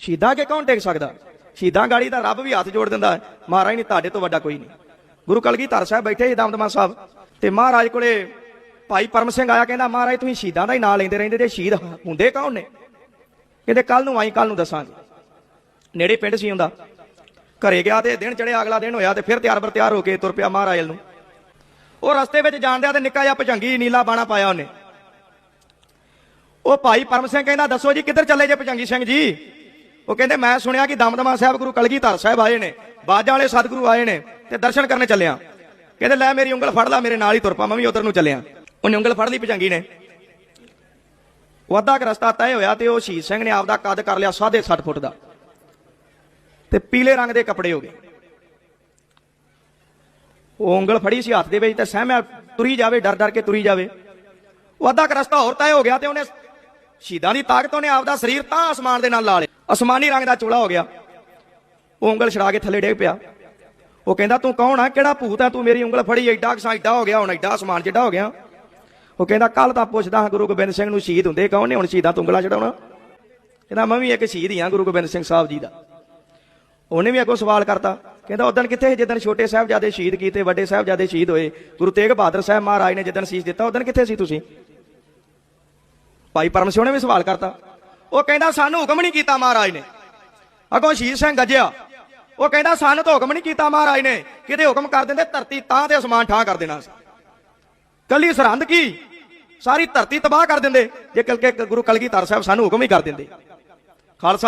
ਸ਼ਹੀਦਾਂ ਕੇ ਕੌਣ ਟੇਕ ਸਕਦਾ? ਸ਼ਹੀਦਾਂ ਗਾੜੀ ਦਾ ਰੱਬ ਵੀ ਹੱਥ ਜੋੜ ਦਿੰਦਾ ਹੈ। ਮਹਾਰਾਜ ਨਹੀਂ, ਤੁਹਾਡੇ ਤੋਂ ਵੱਡਾ ਕੋਈ ਨਹੀਂ। ਗੁਰੂ ਕਲਗੀਧਰ ਸਾਹਿਬ ਬੈਠੇ ਸੀ ਦਮਦਮਾ ਸਾਹਿਬ ਤੇ ਮਹਾਰਾਜ ਕੋਲੇ ਭਾਈ ਪਰਮ ਸਿੰਘ ਆਇਆ, ਕਹਿੰਦਾ, ਮਹਾਰਾਜ, ਤੁਸੀਂ ਸ਼ਹੀਦਾਂ ਦਾ ਹੀ ਨਾਂ ਲੈਂਦੇ ਰਹਿੰਦੇ ਤੇ ਸ਼ਹੀਦ ਹੁੰਦੇ ਕੌਣ ਨੇ? ਕਹਿੰਦੇ ਕੱਲ ਨੂੰ ਆਈ ਕੱਲ ਨੂੰ ਦੱਸਾਂਗੇ। ਨੇੜੇ ਪਿੰਡ ਸੀ ਹੁੰਦਾ ਘਰੇ ਗਿਆ ਤੇ ਦਿਨ ਚੜਿਆ ਅਗਲਾ ਦਿਨ ਹੋਇਆ ਤੇ ਫਿਰ ਤਿਆਰ ਬਰ ਤਿਆਰ ਹੋ ਕੇ ਤੁਰ ਪਿਆ ਮਹਾਰਾਜ ਨੂੰ। ਉਹ ਰਸਤੇ ਵਿੱਚ ਜਾਂਦਿਆਂ ਤੇ ਨਿੱਕਾ ਜਿਹਾ ਭਜੰਗੀ, ਨੀਲਾ ਬਾਣਾ ਪਾਇਆ ਉਹਨੇ। ਉਹ ਭਾਈ ਪਰਮ ਸਿੰਘ ਕਹਿੰਦਾ, ਦੱਸੋ ਜੀ, ਕਿੱਧਰ ਚੱਲੇ ਜੇ ਭਜੰਗੀ ਸਿੰਘ ਜੀ? ਉਹ ਕਹਿੰਦੇ, ਮੈਂ ਸੁਣਿਆ ਕਿ ਦਮਦਮਾ ਸਾਹਿਬ ਗੁਰੂ ਕਲਗੀਧਰ ਸਾਹਿਬ ਆਏ ਨੇ, ਬਾਜਾਂ ਵਾਲੇ ਸਤਿਗੁਰੂ ਆਏ ਨੇ ਤੇ ਦਰਸ਼ਨ ਕਰਨ ਚੱਲਿਆ। ਕਹਿੰਦੇ, ਲੈ ਮੇਰੀ ਉਂਗਲ ਫੜ ਲੈ, ਮੇਰੇ ਨਾਲ ਹੀ ਤੁਰ ਪਾ, ਮੈਂ ਵੀ ਉਧਰ ਨੂੰ ਚੱਲਿਆ। ਉਹਨੇ ਉਂਗਲ ਫੜ ਲਈ ਭਜੰਗੀ ਨੇ। ਉਹ ਅੱਧਾ ਕੁ ਰਸਤਾ ਤੈਅ ਹੋਇਆ ਤੇ ਉਹ ਸ਼ਹੀਦ ਸਿੰਘ ਨੇ ਆਪਦਾ ਕੱਦ ਕਰ ਲਿਆ ਸਾਢੇ 60 ਫੁੱਟ ਦਾ। ਤੇ ਪੀਲੇ ਰੰਗ ਦੇ ਕੱਪੜੇ ਹੋ ਗਏ। ਉਹ ਉਂਗਲ ਫੜੀ ਸੀ ਹੱਥ ਦੇ ਵਿੱਚ ਤੇ ਸਹਿਮਿਆ ਤੁਰੀ ਜਾਵੇ, ਡਰ ਡਰ ਕੇ ਤੁਰੀ ਜਾਵੇ। ਉਹ ਅੱਧਾ ਕੁ ਰਸਤਾ ਹੋਰ ਤੈਅ ਹੋ ਗਿਆ ਤੇ ਉਹਨੇ ਸ਼ਹੀਦਾਂ ਦੀ ਤਾਕਤ, ਉਹਨੇ ਆਪਦਾ ਸਰੀਰ ਤਾਂ ਅਸਮਾਨ ਦੇ ਨਾਲ ਲਾ ਲਿਆ। ਅਸਮਾਨੀ ਰੰਗ ਦਾ ਚੋਲਾ ਹੋ ਗਿਆ। ਉਹ ਉਂਗਲ ਛੜਾ ਕੇ ਥੱਲੇ ਡੇਗ ਪਿਆ। ਉਹ ਕਹਿੰਦਾ, ਤੂੰ ਕੌਣ ਆ? ਕਿਹੜਾ ਭੂਤ ਆ? ਤੂੰ ਮੇਰੀ ਉਂਗਲ ਫੜੀ ਐਡਾ ਕਸਾ ਐਡਾ ਹੋ ਗਿਆ ਹੁਣ ਐਡਾ ਅਸਮਾਨ ਜਿੱਡਾ ਹੋ ਗਿਆ। ਉਹ ਕਹਿੰਦਾ ਕੱਲ ਤਾਂ ਪੁੱਛਦਾ ਹਾਂ, ਗੁਰੂ ਗੋਬਿੰਦ ਸਿੰਘ ਨੂੰ ਸ਼ਹੀਦ ਹੁੰਦੇ ਕੌਣ ਨੇ? ਹੁਣ ਸ਼ਹੀਦਾਂ ਤੋਂ ਉਂਗਲਾਂ ਛਡਾਉਣਾ? ਕਹਿੰਦਾ, ਮੈਂ ਵੀ ਇੱਕ ਸ਼ਹੀਦ ਹੀ ਹਾਂ, ਗੁਰੂ ਗੋਬਿੰਦ ਸਿੰਘ ਸਾਹਿਬ ਜੀ ਦਾ। ਉਹਨੇ ਵੀ ਅੱਗੋਂ ਸਵਾਲ ਕਰਤਾ। ਕਹਿੰਦਾ ਉਦੋਂ ਕਿੱਥੇ ਜਿੱਦਣ ਛੋਟੇ ਸਾਹਿਬਜ਼ਾਦੇ ਸ਼ਹੀਦ ਕੀਤੇ, ਵੱਡੇ ਸਾਹਿਬਜ਼ਾਦੇ ਸ਼ਹੀਦ ਹੋਏ, ਗੁਰੂ ਤੇਗ ਬਹਾਦਰ ਸਾਹਿਬ ਮਹਾਰਾਜ ਨੇ ਜਿੱਦਣ ਸੀਸ ਦਿੱਤਾ ਉਦੋਂ ਕਿੱਥੇ ਸੀ ਤੁਸੀਂ? ਭਾਈ ਪਰਮ ਸਿੰਘ ਨੇ ਵੀ ਸਵਾਲ ਕਰਤਾ। ਉਹ ਕਹਿੰਦਾ, ਸਾਨੂੰ ਹੁਕਮ ਨਹੀਂ ਕੀਤਾ ਮਹਾਰਾਜ ਨੇ। ਅੱਗੋਂ ਸ਼ਹੀਦ ਸਿੰਘ ਗੱਜਿਆ, ਉਹ ਕਹਿੰਦਾ, ਸਾਨੂੰ ਤਾਂ ਹੁਕਮ ਨਹੀਂ ਕੀਤਾ ਮਹਾਰਾਜ ਨੇ। ਕਿਤੇ ਹੁਕਮ ਕਰ ਦਿੰਦੇ ਧਰਤੀ ਤਾਂ ਤੇ ਅਸਮਾਨ ਠਾਂ ਕਰ ਦੇਣਾ ਸੀ ਕੱਲੀ ਸਰਹੰਦ ਕੀ? ਸਾਰੀ ਧਰਤੀ ਤਬਾਹ ਕਰ ਦਿੰਦੇ। ਜੇ ਕਲਕੇ ਗੁਰੂ ਕਲਗੀਧਰ ਸਾਹਿਬ ਸਾਨੂੰ ਹੁਕਮ ਹੀ ਕਰ ਦਿੰਦੇ। ਖਾਲਸਾ